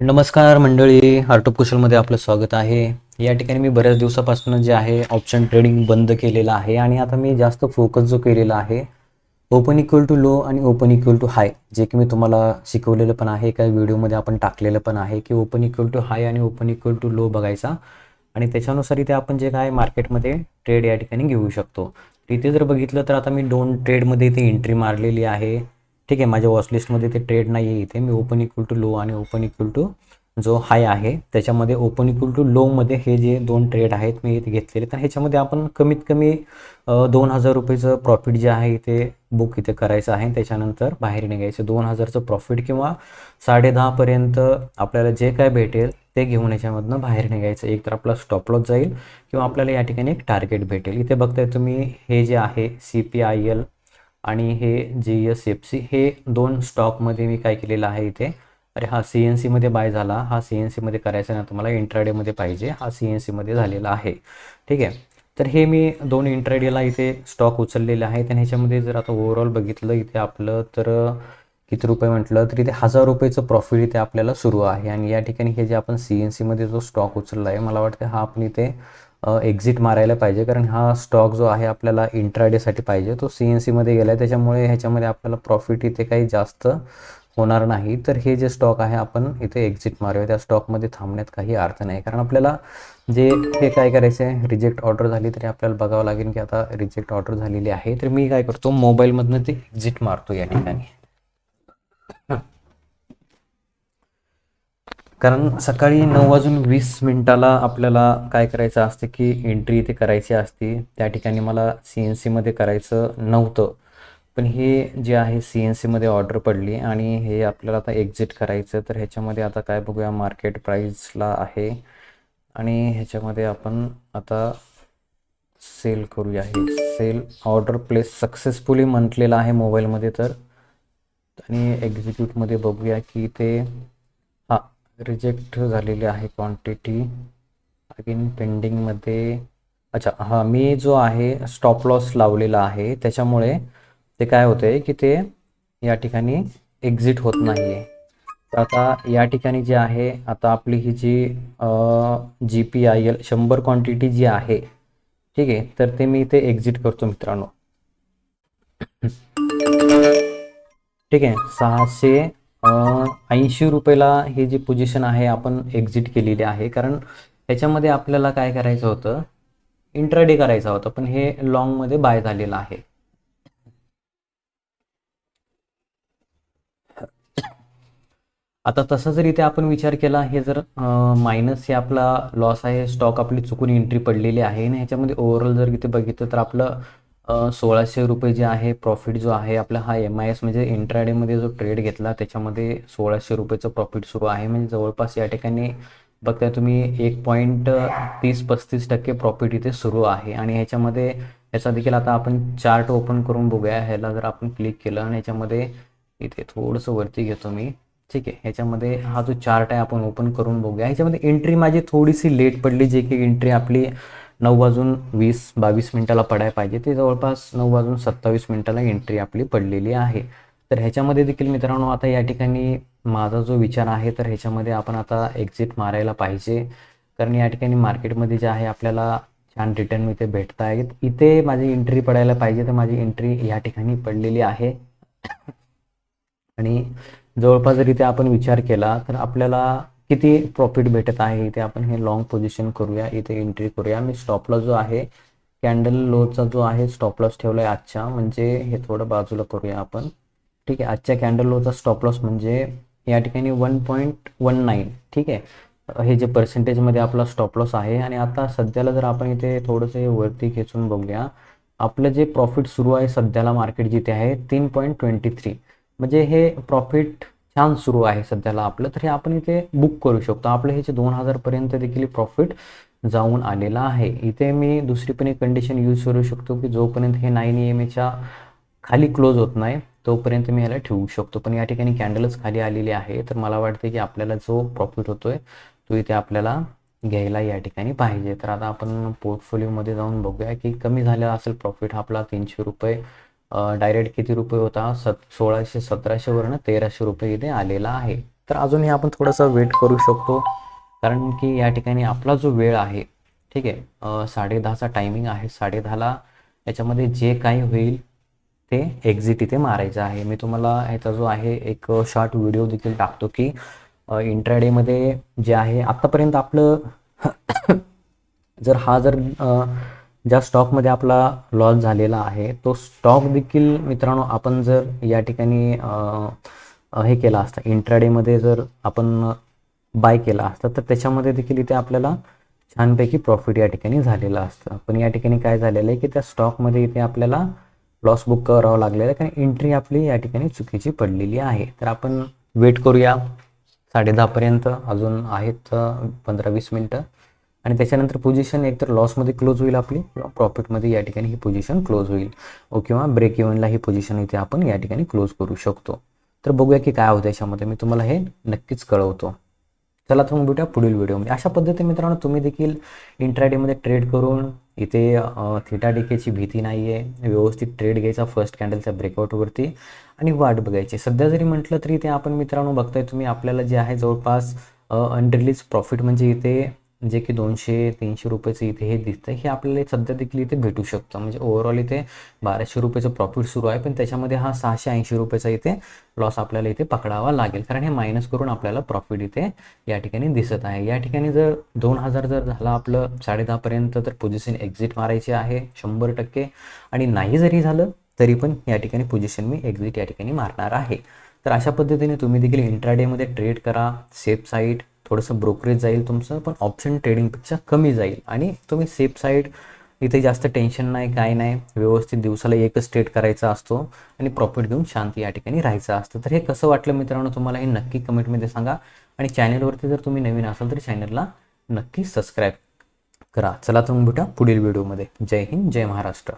नमस्कार मंडळी आर्टोप कुशलमध्ये आपलं स्वागत आहे. या ठिकाणी मी बऱ्याच दिवसापासून जे आहे ऑप्शन ट्रेडिंग बंद केलेलं आहे आणि आता मी जास्त फोकस जो केलेला आहे ओपन इक्वल टू लो आणि ओपन इक्वल टू हाय जे की मी तुम्हाला शिकवलेलं पण आहे काही व्हिडिओमध्ये आपण टाकलेलं पण आहे की ओपन इक्वल टू हाय आणि ओपन इक्वल टू लो बघायचा. आणि त्याच्यानुसार इथे आपण जे काय मार्केटमध्ये ट्रेड या ठिकाणी घेऊ शकतो. इथे जर बघितलं तर आता मी दोन ट्रेडमध्ये इथे एंट्री मारलेली आहे. ठीक आहे माझ्या वॉचलिस्टमध्ये ते ट्रेड नाही आहे इथे. मी ओपन इक्वल टू लो आणि ओपन इक्वल टू जो हाय आहे त्याच्यामध्ये ओपन इक्वल टू लोमध्ये हे जे दोन ट्रेड आहेत मी इथे घेतलेले. तर ह्याच्यामध्ये आपण कमीत कमी दोन हजार रुपयेचं प्रॉफिट जे आहे इथे बुक इथे करायचं आहे. त्याच्यानंतर बाहेर निघायचं. दोन हजारचं प्रॉफिट किंवा साडे दहापर्यंत आपल्याला जे काय भेटेल ते घेऊन याच्यामधनं बाहेर निघायचं. एक तर आपला स्टॉप लॉस जाईल किंवा आपल्याला या ठिकाणी एक टार्गेट भेटेल. इथे बघताय तुम्ही हे जे आहे सी पी आय एल आणि हे जी एस एफ सी हे दोन स्टॉकमध्ये मी काय केलेलं आहे इथे? अरे हा सी एन सीमध्ये बाय झाला. हा सी एन सीमध्ये करायचा ना तुम्हाला इंट्राडेमध्ये पाहिजे. हा सी एन सीमध्ये झालेला आहे. ठीक आहे? तर हे मी दोन इंट्राडेला इथे स्टॉक उचललेले आहेत आणि ह्याच्यामध्ये जर आता ओव्हरऑल बघितलं इथे आपलं तर किती रुपये म्हटलं तर इथे हजार रुपयेचं प्रॉफिट इथे आपल्याला सुरू आहे. आणि या ठिकाणी हे जे आपण सी एन सीमध्ये जो स्टॉक उचलला आहे मला वाटतं हा आपण इथे एक्झिट मारायला पाहिजे. कारण हा स्टॉक जो आहे आपल्याला इंट्राडेसाठी पाहिजे. तो सी एन सीमध्ये गेला आहे त्याच्यामुळे ह्याच्यामध्ये आपल्याला प्रॉफिट इथे काही जास्त होणार नाही. तर हे जे स्टॉक आहे आपण इथे एक्झिट मारूया. त्या स्टॉकमध्ये थांबण्यात काही अर्थ नाही. कारण आपल्याला जे हे काय करायचं आहे रिजेक्ट ऑर्डर झाली तरी आपल्याला बघावं लागेल की आता रिजेक्ट ऑर्डर झालेली आहे. तर मी काय करतो? मोबाईलमधनं ते एक्झिट मारतो या ठिकाणी. कारण सकाळी नऊ वाजून वीस मिनिटाला आपल्याला काय करायचं असते की एंट्री इथे करायची असते. त्या ठिकाणी मला सी एन सीमध्ये करायचं नव्हतं. पण हे जे आहे सी एन सीमध्ये ऑर्डर पडली आणि हे आपल्याला आता एक्झिट करायचं. तर ह्याच्यामध्ये आता काय बघूया मार्केट प्राईजला आहे. आणि ह्याच्यामध्ये आपण आता सेल करूया हे. सेल ऑर्डर प्लेस सक्सेसफुली म्हटलेलं आहे मोबाईलमध्ये तर. आणि एक्झिक्यूटमध्ये बघूया की ते रिजेक्ट झालेली आहे क्वांटिटी अगेन पेंडिंगमध्ये अच्छा हां मी जो आहे स्टॉप लॉस लावलेला आहे त्याच्यामुळे ते काय होते की ते या ठिकाणी एक्झिट होत नाही आहे तर आता या ठिकाणी जे आहे आता आपली ही जी जी पी आय एल शंभर क्वांटिटी जी आहे ठीक आहे तर ते मी इथे एक्झिट करतो मित्रांनो. ठीक आहे सहाशे ऐंशी रुपयेला ही जी पोझिशन आहे आपण एक्झिट केलेली आहे. कारण ह्याच्यामध्ये आपल्याला काय करायचं होतं? इंट्राडे करायचा होता पण हे लॉंगमध्ये बाय झालेलं आहे. आता तसं जर इथे आपण विचार केला हे जर मायनस हे आपला लॉस आहे स्टॉक आपली चुकून एंट्री पडलेली आहे आणि ह्याच्यामध्ये ओव्हरऑल जर इथे बघितलं तर आपलं सोळाशे रुपये जे आहे प्रॉफिट जो आहे आपला हा एम आय एस म्हणजे इंट्राडेमध्ये जो ट्रेड घेतला त्याच्यामध्ये सोळाशे रुपयेचं प्रॉफिट सुरू आहे. म्हणजे जवळपास या ठिकाणी बघताय तुम्ही एक पॉईंट तीस पस्तीस टक्के प्रॉफिट इथे सुरू आहे. आणि ह्याच्यामध्ये याचा देखील आता आपण चार्ट ओपन करून बघूया. ह्याला जर आपण क्लिक केलं आणि ह्याच्यामध्ये इथे थोडंसं वरती घेतो मी. ठीक आहे. ह्याच्यामध्ये हा जो चार्ट आहे आपण ओपन करून बघूया. ह्याच्यामध्ये एंट्री माझी थोडीशी लेट पडली जे की एंट्री आपली नऊ वाजून वीस बावीस मिनिटाला पडायला पाहिजे. ते जवळपास नऊ वाजून सत्तावीस मिनिटाला एंट्री आपली पडलेली आहे. तर ह्याच्यामध्ये देखील मित्रांनो आता या ठिकाणी माझा जो विचार आहे तर ह्याच्यामध्ये आपण आता एक्झिट मारायला पाहिजे. कारण या ठिकाणी मार्केटमध्ये जे आहे आपल्याला छान रिटर्न इथे भेटत आहेत. इथे माझी एंट्री पडायला पाहिजे तर माझी एंट्री या ठिकाणी पडलेली आहे. आणि जवळपास जर इथे आपण विचार केला तर आपल्याला किती प्रॉफिट भेटत आहे इथे आपण हे लॉंग पोझिशन करूया इथे एंट्री करूया. मी स्टॉप जो आहे कॅन्डल लोचा जो आहे स्टॉप लॉस ठेवला आहे आजच्या. म्हणजे हे थोडं बाजूला करूया आपण. ठीक आहे आजच्या कॅन्डल लोचा स्टॉप लॉस म्हणजे या ठिकाणी वन पॉईंट वन नाईन ठीक आहे हे जे पर्सेंटेजमध्ये आपला स्टॉप लॉस आहे. आणि आता सध्याला जर आपण इथे थोडंसं हे वरती खेचून बघूया आपलं जे प्रॉफिट सुरू आहे सध्याला मार्केट जिथे आहे तीन पॉईंट ट्वेंटी थ्री म्हणजे हे प्रॉफिट छान सुरू आहे सध्याला आपलं. तर हे आपण इथे बुक करू शकतो. आपलं हे जे दोन हजारपर्यंत देखील प्रॉफिट जाऊन आलेला आहे. इथे मी दुसरी पण एक कंडिशन यूज करू शकतो की जोपर्यंत हे नाईन ई एम एच्या खाली क्लोज होत नाही तोपर्यंत मी ह्याला ठेवू शकतो. पण या ठिकाणी कॅन्डलच खाली आलेली आहे. तर मला वाटते की आपल्याला जो प्रॉफिट होतोय तो इथे आपल्याला घ्यायला या ठिकाणी पाहिजे. तर आता आपण पोर्टफोलिओमध्ये जाऊन बघूया की कमी झालेला असेल प्रॉफिट आपला तीनशे रुपये डायरेक्ट किती रुपये होता? सत सोळाशे सतराशेवरनं तेराशे रुपये इथे आलेला आहे. तर अजूनही आपण थोडंसं वेट करू शकतो. कारण की या ठिकाणी आपला जो वेळ आहे ठीक आहे साडेदहाचा टायमिंग आहे. साडेदहाला याच्यामध्ये जे काही होईल ते एक्झिट इथे मारायचं आहे. मी तुम्हाला ह्याचा जो आहे एक शॉर्ट व्हिडिओ देखील टाकतो की इंट्राडेमध्ये जे आहे आत्तापर्यंत आपलं जर हा जर ज्या स्टॉकमध्ये आपला लॉस झालेला आहे तो स्टॉक देखील मित्रांनो आपण जर या ठिकाणी हे केला असता इंट्राडेमध्ये जर आपण बाय केला असता तर त्याच्यामध्ये देखील इथे आपल्याला छानपैकी प्रॉफिट या ठिकाणी झालेलं असतं. पण या ठिकाणी काय झालेलं आहे की त्या स्टॉकमध्ये इथे आपल्याला लॉस बुक करावं लागलेलं आहे कारण एंट्री आपली या ठिकाणी चुकीची पडलेली आहे. तर आपण वेट करूया. साडेदहापर्यंत अजून आहेत पंधरा वीस मिनटं. आणि त्याच्यानंतर पोझिशन एकतर लॉसमध्ये क्लोज होईल आपली किंवा प्रॉफिटमध्ये या ठिकाणी ही पोझिशन क्लोज होईल. ओ किंवा ब्रेक इव्हनला ही पोझिशन इथे आपण या ठिकाणी क्लोज करू शकतो. तर बघूया की काय होतं याच्यामध्ये. मी तुम्हाला हे नक्कीच कळवतो. चला तर मग भेटूया पुढील व्हिडिओमध्ये अशा पद्धतीने मित्रांनो तुम्ही देखील इंट्राडेमध्ये ट्रेड करून इथे थिटा डिकेची भीती नाही आहे व्यवस्थित ट्रेड घ्यायचा फर्स्ट कॅन्डलच्या ब्रेकआउटवरती आणि वाट बघायची. सध्या जरी म्हटलं तरी इथे आपण मित्रांनो बघताय तुम्ही आपल्याला जे आहे जवळपास अनरिलीज प्रॉफिट म्हणजे इथे जे की दोनशे तीनशे रुपयाचं इथे हे दिसतं हे आपल्याला सध्या देखील इथे भेटू शकतं. म्हणजे ओव्हरऑल इथे बाराशे रुपयाचं प्रॉफिट सुरू आहे पण त्याच्यामध्ये हा सहाशे ऐंशी रुपयाचा इथे लॉस आपल्याला इथे पकडावा लागेल. कारण हे मायनस करून आपल्याला प्रॉफिट इथे या ठिकाणी दिसत आहे. या ठिकाणी जर दोन हजार जर झाला आपलं साडेदहापर्यंत तर पोझिशन एक्झिट मारायची आहे शंभर टक्के. आणि नाही जरी झालं तरी पण या ठिकाणी पोझिशन मी एक्झिट या ठिकाणी मारणार आहे. तर अशा पद्धतीने तुम्ही देखील इंट्राडेमध्ये ट्रेड करा सेफ साईट थोडंसं ब्रोकरेज जाईल तुमचं पण ऑप्शन ट्रेडिंगपेक्षा कमी जाईल. आणि तुम्ही सेफ साईड इथे जास्त टेन्शन नाही काय नाही. व्यवस्थित दिवसाला एकच ट्रेड करायचा असतो आणि प्रॉफिट घेऊन शांती या ठिकाणी राहायचं असतं. तर हे कसं वाटलं मित्रांनो तुम्हाला हे नक्की कमेंटमध्ये सांगा. आणि चॅनलवरती जर तुम्ही नवीन असाल तर चॅनलला नक्की सबस्क्राईब करा. चला तुम्ही भेटा पुढील व्हिडिओमध्ये जय हिंद जय महाराष्ट्र.